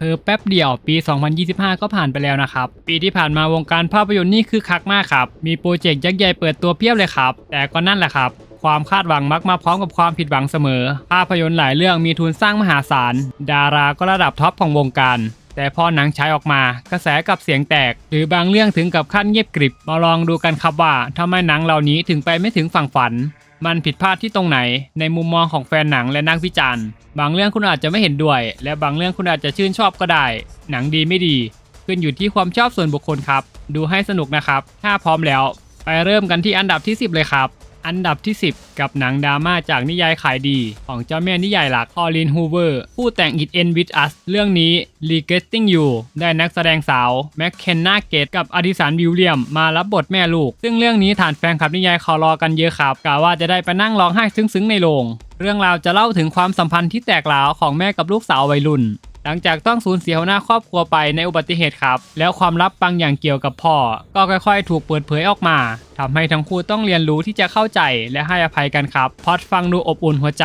เพอแป๊บเดียวปี 2025 ก็ผ่านไปแล้วนะครับ ปีที่ผ่านมาวงการภาพยนตร์นี่คือคักมากครับ มีโปรเจกต์ยักษ์ใหญ่เปิดตัวเพียบเลยครับ แต่ก็นั่นแหละครับความคาดหวังมักมาพร้อมกับความผิดหวังเสมอ ภาพยนตร์หลายเรื่องมีทุนสร้างมหาศาล ดาราก็ระดับท็อปของวงการ แต่พอหนังฉายออกมา กระแสกับเสียงแตก หรือบางเรื่องถึงกับขั้นเงียบกริบ มาลองดูกันครับว่าทำไมหนังเหล่านี้ถึงไปไม่ถึงฝั่งฝัน มันผิดพลาดที่ตรงไหน ในมุมมองของแฟนหนังและนักวิจารณ์ บางเรื่องคุณอาจจะไม่เห็นด้วย และบางเรื่องคุณอาจจะชื่นชอบก็ได้ หนังดีไม่ดี ขึ้นอยู่ที่ความชอบส่วนบุคคลครับ ดูให้สนุกนะครับ ถ้าพร้อมแล้ว ไปเริ่มกันที่อันดับที่ 10 เลยครับ อันดับที่ 10 กับหนังดราม่าจากนิยายขายดี ของเจ้าแม่นิยายหลักออลินฮูเวอร์ผู้แต่ง It End With Us เรื่องนี้ Regretting You ได้นักแสดงสาวแม็กเคนนาเกตกับอดิสันวิลเลียม มารับบทแม่ลูก ซึ่งเรื่องนี้ฐานแฟนคลับนิยายเขารอกันเยอะครับกะว่าจะได้ไปนั่งร้องไห้ซึ้งๆในโรงเรื่องราวจะเล่าถึงความสัมพันธ์ที่แตกร้าวของแม่กับลูกสาววัยรุ่น หลังจากต้องสูญเสียหัวหน้าครอบครัวไปในอุบัติเหตุครับ แล้วความลับบางอย่างเกี่ยวกับพ่อ ก็ค่อยๆ ถูกเปิดเผยออกมาทำให้ทั้งคู่ต้องเรียนรู้ที่จะเข้าใจและให้อภัยกันครับพอดฟังดูอบอุ่นหัวใจ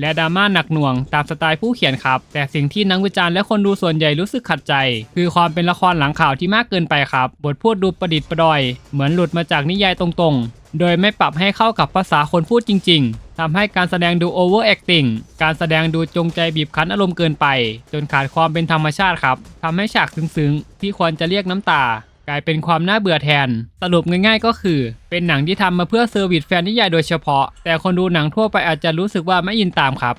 และดราม่าหนักหน่วงตามสไตล์ผู้เขียนครับ แต่สิ่งที่นักวิจารณ์และคนดูส่วนใหญ่รู้สึกขัดใจ คือความเป็นละครหลังข่าวที่มากเกินไปครับ บทพูดดูประดิษฐ์ประดอย เหมือนหลุดมาจากนิยายตรงๆ โดยไม่ปรับให้เข้ากับภาษาคนพูดจริง ๆ ทำให้การแสดงดู over acting การแสดงดูจงใจบีบคั้นอารมณ์เกินไป จนขาดความเป็นธรรมชาติครับทำให้ฉากซึ้งๆ ที่ควรจะเรียกน้ำตา กลายเป็นความน่าเบื่อแทน สรุปง่ายๆก็คือ เป็นหนังที่ทำมาเพื่อเซอร์วิสแฟนนิยายโดยเฉพาะ แต่คนดูหนังทั่วไปอาจจะรู้สึกว่าไม่อินตามครับ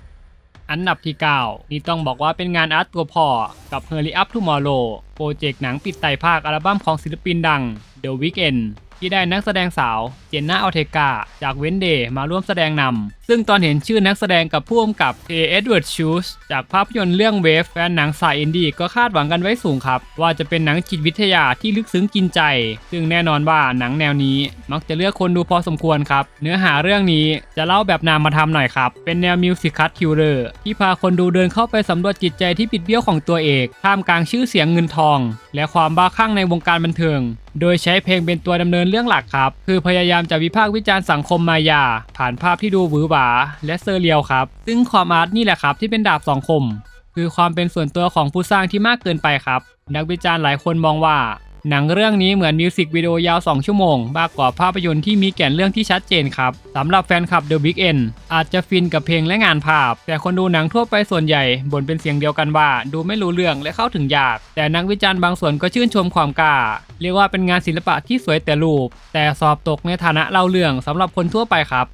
อันดับที่ 9 นี่ต้องบอกว่าเป็นงานอาร์ตตัวพ่อ กับ Hurry Up Tomorrow โปรเจกต์หนังปิดไตภาคอัลบั้มของศิลปินดัง The Weeknd ที่ได้นักแสดงสาวเจนน่าอัลเทกาจากเวนเดย์มาร่วมแสดงนำ ซึ่งตอนเห็นชื่อนักแสดงกับผู้กำกับเอเอ็ดเวิร์ดชูสจากภาพยนตร์เรื่องเวฟแฟนหนังสายอินดี้ก็คาดหวังกันไว้สูงครับ ว่าจะเป็นหนังจิตวิทยาที่ลึกซึ้งกินใจ ซึ่งแน่นอนว่าหนังแนวนี้มักจะเลือกคนดูพอสมควรครับ เนื้อหาเรื่องนี้จะเล่าแบบนามมาทำหน่อยครับ เป็นแนวมิวสิคัตคิวเลอร์ที่พาคนดูเดินเข้าไปสำรวจจิตใจที่ปิดเบี้ยวของตัวเอกท่ามกลางชื่อเสียงเงินทอง และความบ้าคลั่งในวงการบันเทิง โดยใช้เพลงเป็นตัวดำเนินเรื่องหลักครับ คือพยายามามจะวิพากษ์วิจารณ์สังคมมายา ผ่านภาพที่ดูหวือหวา และเซอร์เรียลครับ ซึ่งความอาร์ตนี่แหละครับที่เป็นดาบสองคม คือความเป็นส่วนตัวของผู้สร้างที่มากเกินไปครับ นักวิจารณ์หลายคนมองว่า หนังเรื่องนี้เหมือนมิวสิกวิดีโอยาว 2 ชั่วโมง มากกว่าภาพยนตร์ที่มีแก่นเรื่องที่ชัดเจนครับสำหรับแฟนคลับ The Big N อาจจะฟินกับเพลงและงานภาพ แต่คนดูหนังทั่วไปส่วนใหญ่บ่นเป็นเสียงเดียวกันว่า ดูไม่รู้เรื่องและเข้าถึงยาก แต่นักวิจารณ์บางส่วนก็ชื่นชมความกล้า เรียกว่าเป็นงานศิลปะที่สวยแต่รูป แต่สอบตกในฐานะเล่าเรื่องสำหรับคนทั่วไปครับ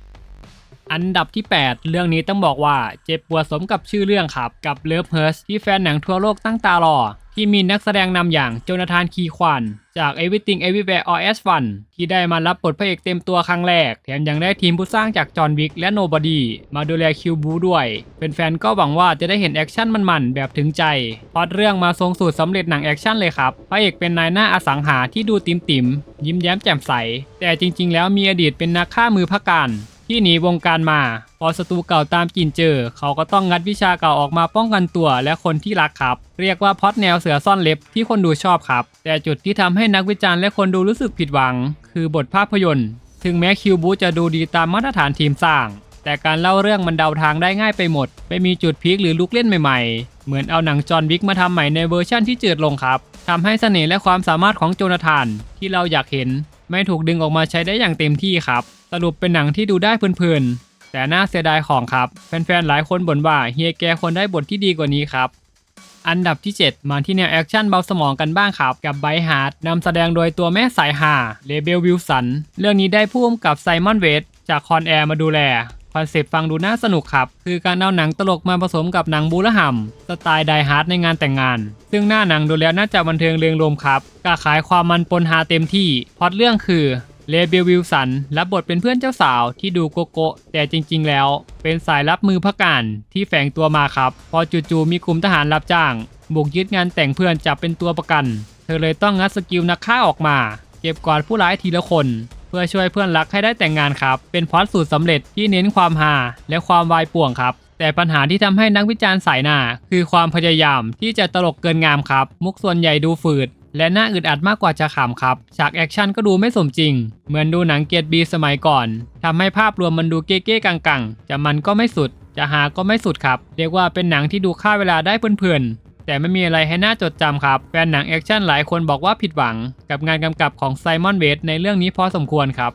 อันดับที่ 8 เรื่องนี้ต้องบอกว่าเจ็บปวดสมกับชื่อเรื่องครับ กับเลิฟเฮิร์สที่แฟนหนังทั่วโลกตั้งตารอ ที่มีนักแสดงนำอย่างโจนาธานคีควานจาก Everything Everywhere All at Once ที่ได้มารับบทพระเอกเต็มตัวครั้งแรก แถมยังได้ทีมผู้สร้างจากจอห์นวิกและโนบอดีมาดูแลคิวบูด้วยเป็นแฟนๆก็หวังว่าจะได้เห็นแอคชั่นมันๆ แบบถึงใจพอดเรื่องมาทรงสูตรสำเร็จหนังแอคชั่นเลยครับ พระเอกเป็นนายหน้าอสังหาที่ดูติมติมๆยิ้มแย้มแจ่มใส แต่จริงๆ แล้วมีอดีตเป็นนักฆ่ามือพระการ ที่หนีวงการมา พอศัตรูเก่าตามกินเจอ เขาก็ต้องงัดวิชาเก่าออกมาป้องกันตัวและคนที่รักครับ เรียกว่าพอดแนวเสือซ่อนเล็บที่คนดูชอบครับ แต่จุดที่ทำให้นักวิจารณ์และคนดูรู้สึกผิดหวัง คือบทภาพยนตร์ ถึงแม้คิวบูจะดูดีตามมาตรฐานทีมสร้าง แต่การเล่าเรื่องมันเดาทางได้ง่ายไปหมด ไม่มีจุดพีคหรือลุกเล่นใหม่ๆ เหมือนเอาหนังจอห์นวิกมาทำใหม่ในเวอร์ชั่นที่จืดลงครับทำให้เสน่ห์และความสามารถของโจนาธานที่เราอยากเห็น ไม่ถูกดึงออกมาใช้ได้อย่างเต็มที่ครับ สรุปเป็นหนังที่ดูได้เพลินๆ แต่น่าเสียดายของครับ แฟนๆ หลายคนบ่นว่าเฮียแกควรได้บทที่ดีกว่านี้ครับ อันดับที่ 7 มาที่แนวแอคชั่นเบาสมองกันบ้างครับ กับไบฮาร์ดนำแสดงโดยตัวแม่สายหาเลเบลวิลสัน เรื่องนี้ได้ผู้กำกับไซมอนเวสจากคอนแอร์มาดูแล คอนเซปต์ฟังดูน่าสนุกครับ คือการเอาหนังตลกมาผสมกับหนังบูและหัมสไตล์ไดฮาร์ดในงานแต่งงาน ซึ่งหน้าหนังดูแล้วน่าจะบันเทิงเริงรมครับกาขายความมันปนฮาเต็มที่พอตเรื่องคือเลเบลวิลสันรับบทเป็นเพื่อนเจ้าสาวที่ดูโกโก้แต่จริงๆ แล้ว เป็นสายรับมือพระการที่แฝงตัวมาครับ พอจู่ๆมีกลุ่มทหารรับจ้าง บุกยึดงานแต่งเพื่อนจับเป็นตัวประกัน เธอเลยต้องงัดสกิลนักฆ่าออกมา เก็บกวาดผู้ร้ายทีละคน พื่อช่วยเพื่อนรักให้ได้แต่งงานครับ เป็นพอตสูตรสำเร็จที่เน้นความฮาและความวายป่วงครับแต่ปัญหาที่ทำให้นักวิจารณ์สายหน้า คือความพยายามที่จะตลกเกินงามครับ มุกส่วนใหญ่ดูฝืด และน่าอึดอัดมากกว่าจะขำครับ ฉากแอคชั่นก็ดูไม่สมจริง เหมือนดูหนังเกียรติบีสมัยก่อนทำให้ภาพรวมมันดูเก๊ๆกังๆ จะมันก็ไม่สุด จะหาก็ไม่สุดครับ เรียกว่าเป็นหนังที่ดูค่าเวลาได้เพลินๆ แต่ไม่มีอะไรให้น่าจดจำครับ แฟนหนังแอคชั่นหลายคนบอกว่าผิดหวัง กับงานกำกับของไซมอนเวสในเรื่องนี้พอสมควรครับ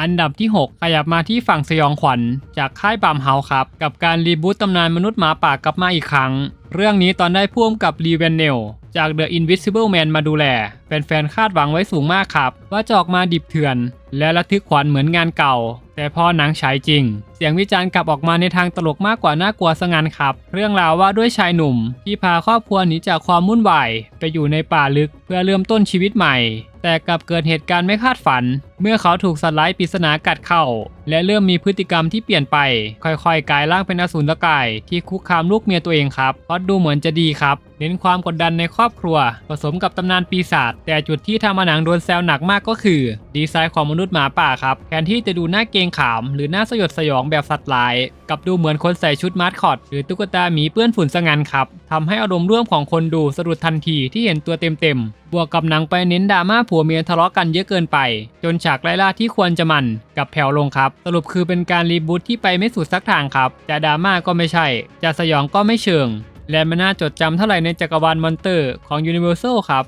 อันดับที่ 6 ขยับมาที่ฝั่งสยองขวัญ จากค่ายบัมเฮาครับ กับการรีบูตตำนานมนุษย์หมาป่ากลับมาอีกครั้ง เรื่องนี้ตอนได้พ่วงกับรีเวนเนลจาก The Invisible Man มาดูแล แฟนๆคาดหวังไว้สูงมากครับ ว่าจะออกมาดิบเถื่อน และระทึกขวัญเหมือนงานเก่า แต่พอหนังฉายจริง เสียงวิจารณ์กลับออกมาในทางตลกมากกว่าน่ากลัวซะงั้นครับ เรื่องราวว่าด้วยชายหนุ่ม ที่พาครอบครัวหนีจากความวุ่นวายไปอยู่ในป่าลึกเพื่อเริ่มต้นชีวิตใหม่ แต่กลับเกิดเหตุการณ์ไม่คาดฝัน เมื่อเขาถูกสัตว์ร้ายปริศนากัดเข้า และเริ่มมีพฤติกรรมที่เปลี่ยนไป ค่อยๆกลายร่างเป็นอสูรกาย ที่คุกคามลูกเมียตัวเองครับเพราะดูเหมือนจะดีครับเน้นความกดดันในครอบครัว ผสมกับตำนานปีศาจแต่จุดที่ทำหนังโดนแซวหนักมากก็คือ ดีไซน์ของมนุษย์หมาป่าครับแทนที่จะดูน่าเกรงขามหรือน่าสยดสยองแบบสัตว์ร้ายกับดูเหมือนคนใส่ชุดมาสคอตหรือตุ๊กตาหมีเปื้อนฝุ่นซะงั้นครับทำให้อารมณ์ร่วมของคนดูสะดุดทันทีที่เห็นตัวเต็มๆ บวกกับหนังไปเน้นดราม่าผัวเมียทะเลาะกันเยอะเกินไป จนฉากไล่ล่าที่ควรจะมันกับแผ่วลงครับ สรุปคือเป็นการรีบูทที่ไปไม่สุดสักทางครับจะดราม่าก็ไม่ใช่ จะสยองก็ไม่เชิงและไม่น่าจดจำเท่าไหร่ในจักรวาลมอนเตอร์ของ Universal ครับ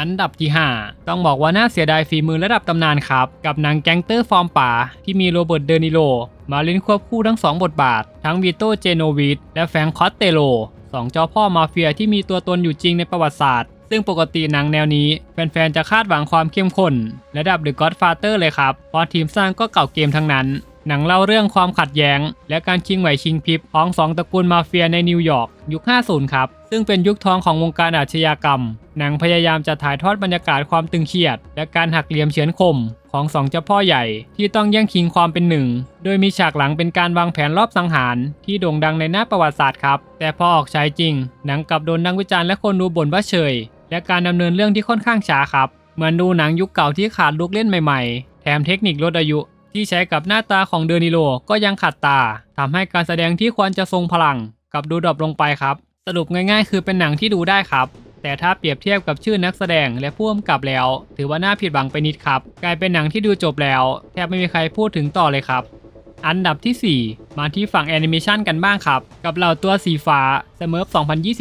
อันดับที่ 5 ต้องบอกว่าน่าเสียดายฝีมือระดับตำนานครับ กับหนังแก๊งเตอร์ฟอร์มป่า ที่มีโรเบิร์ตเดนิโล มาเล่นควบคู่ทั้ง 2 บทบาท ทั้งวิโตเจโนวิชและแฟรงค์คอสเตโลสองเจ้าพ่อมาเฟียที่มีตัวตนอยู่จริงในประวัติศาสตร์ ซึ่งปกติหนังแนวนี้ แฟนๆ จะคาดหวังความเข้มข้นระดับ The Godfather เลยครับเพราะทีมสร้างก็เก่าเกมทั้งนั้น หนังเล่าเรื่องความขัดแย้ง และการชิงไหวชิงพริบของสองตระกูลมาเฟียในนิวยอร์กยุค 50 ครับ ซึ่งเป็นยุคทองของวงการอาชญากรรม หนังพยายามจะถ่ายทอดบรรยากาศความตึงเครียด และการหักเหลี่ยมเฉือนคม ของสองเจ้าพ่อใหญ่ ที่ต้องแย่งชิงความเป็นหนึ่ง โดยมีฉากหลังเป็นการวางแผนรอบสังหาร ที่โด่งดังในหน้าประวัติศาสตร์ครับ แต่พอออกฉายจริง หนังกลับโดนนักวิจารณ์และคนดูบ่นว่าเฉย และการดำเนินเรื่องที่ค่อนข้างช้าครับ เหมือนดูหนังยุคเก่าที่ขาดลูกเล่นใหม่ๆ แถมเทคนิคลดอายุ ที่ใช้กับหน้าตาของเดอนิโลก็ยังขัดตาทำให้การแสดงที่ควรจะทรงพลังกับดูดรอปลงไปครับ สรุปง่ายๆ คือเป็นหนังที่ดูได้ครับ แต่ถ้าเปรียบเทียบกับชื่อนักแสดงและผู้กำกับแล้ว ถือว่าน่าผิดหวังไปนิดครับ กลายเป็นหนังที่ดูจบแล้ว แทบไม่มีใครพูดถึงต่อเลยครับ อันดับที่ 4 มาที่ฝั่งแอนิเมชันกันบ้างครับ กับเหล่าตัวสีฟ้าเสมอ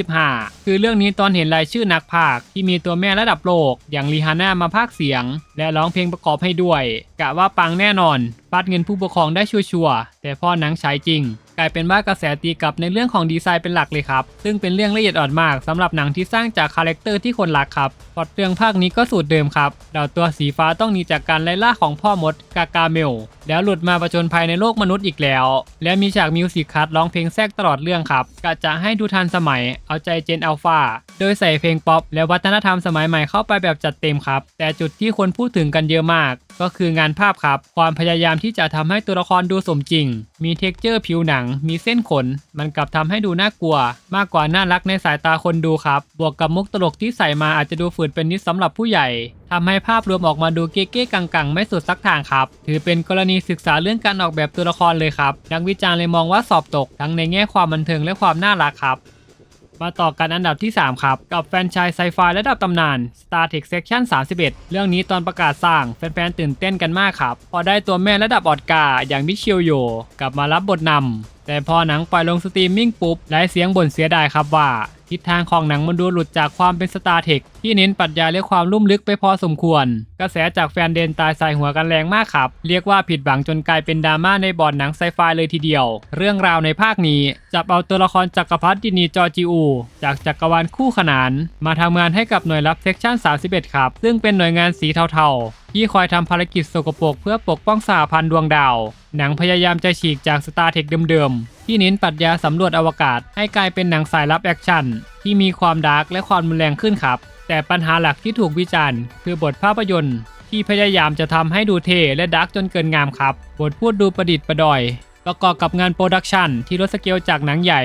2025 คือเรื่องนี้ตอนเห็นรายชื่อนักพากที่มีตัวแม่ระดับโลก อย่างลีฮาน่ามาพากเสียง และร้องเพลงประกอบให้ด้วย กะว่าปังแน่นอน ปัดเงินผู้ปกครองได้ชัวร์แต่พอหนังใช้จริง กลายเป็นว่ากระแสตีกลับในเรื่องของดีไซน์เป็นหลักเลยครับ ซึ่งเป็นเรื่องละเอียดอ่อนมากสำหรับหนังที่สร้างจากคาแรคเตอร์ที่คนรักครับพอตเรื่องภาคนี้ก็สูตรเดิมครับดาวตัวสีฟ้าต้องหนีจากการไล่ล่าของพ่อมดกากาเมล แล้วหลุดมาประจนภัยในโลกมนุษย์อีกแล้ว และมีฉากมิวสิกคัทร้องเพลงแทรกตลอดเรื่องครับกะจะให้ดูทันสมัย เอาใจเจนอัลฟาโดยใส่เพลงป๊อปและวัฒนธรรมสมัยใหม่เข้าไปแบบจัดเต็มครับ แต่จุดที่คนพูดถึงกันเยอะมาก ก็คืองานภาพครับ ความพยายามที่จะทำให้ตัวละครดูสมจริง มีเท็กเจอร์ผิวหนัง มีเส้นขน มันกลับทำให้ดูน่ากลัว มากกว่าน่ารักในสายตาคนดูครับ บวกกับมุกตลกที่ใส่มาอาจจะดูฝืนเป็นนิดสำหรับผู้ใหญ่ทำให้ภาพรวมออกมาดูเก๊ๆกังๆ ไม่สุดสักทางครับ ถือเป็นกรณีศึกษาเรื่องการออกแบบตัวละครเลยครับ นักวิจารณ์เลยมองว่าสอบตก ทั้งในแง่ความบันเทิงและความน่ารักครับ มาต่อกันอันดับที่ 3 ครับ กับแฟนชายไซไฟระดับตำนาน Star Trek Section 31 เรื่องนี้ตอนประกาศสร้างแฟนๆตื่นเต้นกันมากครับ พอได้ตัวแม่ระดับออดกาอย่างมิเชลโยกลับมารับบทนำแต่พอหนังปล่อยลงสตรีมมิ่งปุ๊บได้เสียงบ่นเสียดายครับว่า ทิศทางของหนังมันดูหลุดจากความเป็นสตาร์เทคที่เน้นปรัชญาและความลุ่มลึกไปพอสมควร กระแสจากแฟนเดนตายใส่หัวกันแรงมากครับ เรียกว่าผิดหวังจนกลายเป็นดราม่าในบอร์ดหนังไซไฟเลยทีเดียว เรื่องราวในภาคนี้จับเอาตัวละครจักรพรรดินีจอจิอู จากจักรวาลคู่ขนาน มาทำงานให้กับหน่วยรับเซกชัน31 ครับ ซึ่งเป็นหน่วยงานสีเทาๆ ที่คอยทำภารกิจสกปรกเพื่อปกป้องสหพันธ์ดวงดาว หนังพยายามจะฉีกจากสตาร์เทคเดิมๆ ที่เน้นปรัชญาสำรวจอวกาศ ให้กลายเป็นหนังสายลับแอคชั่นที่มีความดาร์กและความรุนแรงขึ้นครับ แต่ปัญหาหลักที่ถูกวิจารณ์ คือบทภาพยนตร์ ที่พยายามจะทำให้ดูเท่และดาร์กจนเกินงามครับ บทพูดดูประดิษฐ์ประดอย ประกอบกับงานโปรดักชันที่ลดสเกลจากหนังใหญ่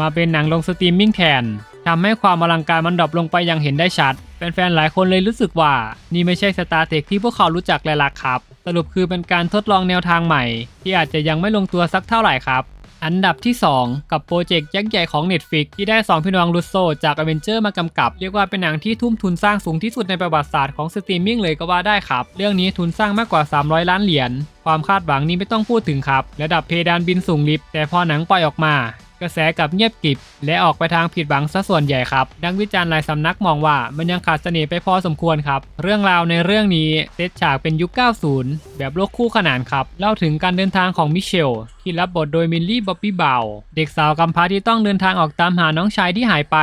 มาเป็นหนังลงสตรีมมิ่งแทนทำให้ความอลังการมันดรอปลงไปอย่างเห็นได้ชัดแฟนๆหลายคนเลยรู้สึกว่า นี่ไม่ใช่สตาร์เทคที่พวกเขารู้จักและรักครับ สรุปคือเป็นการทดลองแนวทางใหม่ ที่อาจจะยังไม่ลงตัวสักเท่าไหร่ครับ อันดับที่ 2 กับโปรเจกต์ยักษ์ใหญ่ของ Netflix ที่ได้ 2 พี่น้องรุสโซจาก a v e n g e r มากำกับ เรียกว่าเป็นหนังที่ทุ่มทุนสร้างสูงที่สุดในประวัติศาสตร์ของสตรีมมิ่งเลยก็ว่าได้ครับ เรื่องนี้ทุนสร้างมากกว่า 300 ล้านเหรียญ ความคาดหวังนี้ไม่ต้องพูดถึงครับ ระดับเพดานบินสูงลิฟต์แต่พอหนังปล่อยออกมากระแสกับเงียบกริบ และออกไปทางผิดหวังซะส่วนใหญ่ครับดังวิจารณ์หลายสำนักมองว่ามันยังขาดเสน่ห์ไปพอสมควรครับ เรื่องราวในเรื่องนี้เซตฉากเป็นยุค 90 แบบโลกคู่ขนานครับ เล่าถึงการเดินทางของมิเชล ที่รับบทโดยมิลลี่บ๊อบบี้เบาเด็กสาวกำพร้าที่ต้องเดินทางออกตามหาน้องชายที่หายไป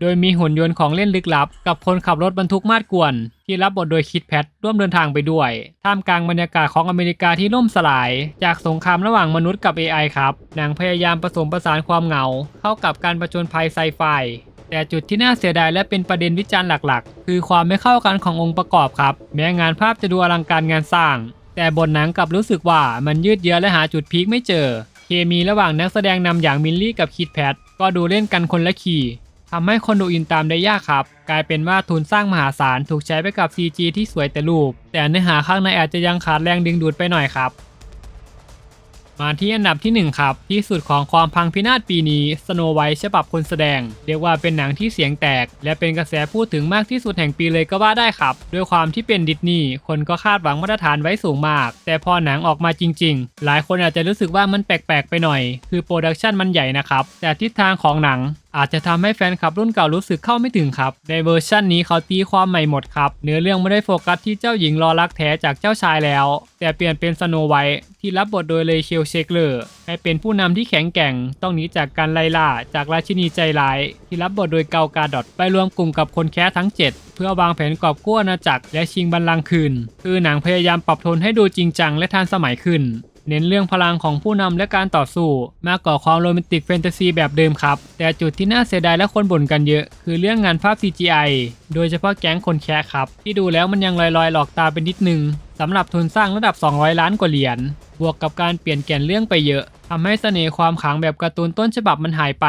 โดยมีหุ่นยนต์ของเล่นลึกลับ กับคนขับรถบรรทุกมาดกวน ที่รับบทโดยคิดแพทร่วมเดินทางไปด้วย ท่ามกลางบรรยากาศของอเมริกาที่ล่มสลาย จากสงครามระหว่างมนุษย์กับ AI ครับหนังพยายามผสมผสานความเหงา เข้ากับการประจนภัยไซไฟแต่จุดที่น่าเสียดายและเป็นประเด็นวิจารณ์หลักๆ คือความไม่เข้ากันขององค์ประกอบครับ แม้งานภาพจะดูอลังการงานสร้าง แต่บทหนังกลับรู้สึกว่ามันยืดเยื้อและหาจุดพีคไม่เจอ เคมีระหว่างนักแสดงนำอย่างมิลลี่กับคิดแพทก็ดูเล่นกันคนละขี่ทำให้คนดูอินตามได้ยากครับ กลายเป็นว่าทุนสร้างมหาศาลถูกใช้ไปกับ CG ที่สวยแต่รูป แต่เนื้อหาข้างในอาจจะยังขาดแรงดึงดูดไปหน่อยครับ มาที่อันดับที่ 1 ครับ ที่สุดของความพังพินาศปีนี้สโนไวท์ฉบับคนแสดง เรียกว่าเป็นหนังที่เสียงแตก และเป็นกระแสพูดถึงมากที่สุดแห่งปีเลยก็ว่าได้ครับ ด้วยความที่เป็นดิสนีย์คนก็คาดหวังมาตรฐานไว้สูงมาก แต่พอหนังออกมาจริง ๆ หลายคนอาจจะรู้สึกว่ามันแปลกๆ ไปหน่อย คือโปรดักชันมันใหญ่นะครับแต่ทิศทางของหนัง อาจจะทำให้แฟนคลับรุ่นเก่ารู้สึกเข้าไม่ถึงครับ ในเวอร์ชันนี้เขาตีความใหม่หมดครับ เนื้อเรื่องไม่ได้โฟกัสที่เจ้าหญิงรอรักแท้จากเจ้าชายแล้ว แต่เปลี่ยนเป็นสโนไวท์ที่รับบทโดยเลเชลเชคเลอร์ให้เป็นผู้นำที่แข็งแกร่ง ต้องหนีจากการไล่ล่าจากราชินีใจร้าย ที่รับบทโดยเกากาดอตไปรวมกลุ่มกับคนแค้ทั้ง 7 เพื่อวางแผนกอบกู้อาณาจักรและชิงบัลลังก์คืน คือหนังพยายามปรับโทนให้ดูจริงจังและทันสมัยขึ้น เน้นเรื่องพลังของผู้นำและการต่อสู้ มากกว่าความโรแมนติกแฟนตาซีแบบเดิมครับ แต่จุดที่น่าเสียดายและคนบ่นกันเยอะ คือเรื่องงานภาพ CGI โดยเฉพาะแก๊งคนแคะครับ ที่ดูแล้วมันยังลอยๆ หลอกตาเป็นนิดนึงสำหรับทุนสร้างระดับ 200 ล้านกว่าเหรียญบวกกับการเปลี่ยนแก่นเรื่องไปเยอะทำให้เสน่ห์ความขลังแบบการ์ตูนต้นฉบับมันหายไป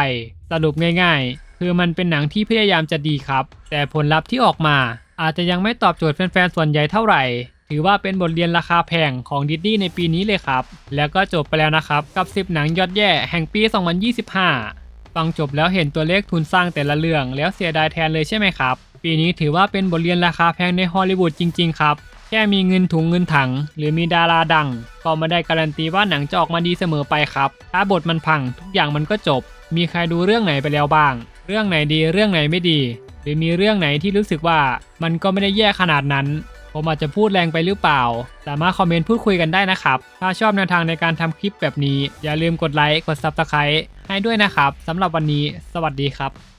สรุปง่ายๆ คือมันเป็นหนังที่พยายามจะดีครับ แต่ผลลัพธ์ที่ออกมา อาจจะยังไม่ตอบโจทย์แฟนๆส่วนใหญ่เท่าไหร่ ถือว่าเป็นบทเรียนราคาแพงของดิสนีย์ในปีนี้เลยครับ แล้วก็จบไปแล้วนะครับ กับ 10 หนังยอดแย่แห่งปี 2025 ฟังจบแล้วเห็นตัวเลขทุนสร้างแต่ละเรื่อง แล้วเสียดายแทนเลยใช่ไหมครับ ปีนี้ถือว่าเป็นบทเรียนราคาแพงในฮอลลีวูดจริงๆครับ แค่มีเงินถุงเงินถัง หรือมีดาราดัง ก็ไม่ได้การันตีว่าหนังจะออกมาดีเสมอไปครับ ถ้าบทมันพังทุกอย่างมันก็จบ มีใครดูเรื่องไหนไปแล้วบ้าง เรื่องไหนดีเรื่องไหนไม่ดี หรือมีเรื่องไหนที่รู้สึกว่ามันก็ไม่ได้แย่ขนาดนั้น ผมอาจจะพูดแรงไปหรือเปล่า สามารถคอมเมนต์พูดคุยกันได้นะครับ ถ้าชอบแนวทางในการทำคลิปแบบนี้ อย่าลืมกดไลค์ กด Subscribe ให้ด้วยนะครับสำหรับวันนี้ สวัสดีครับ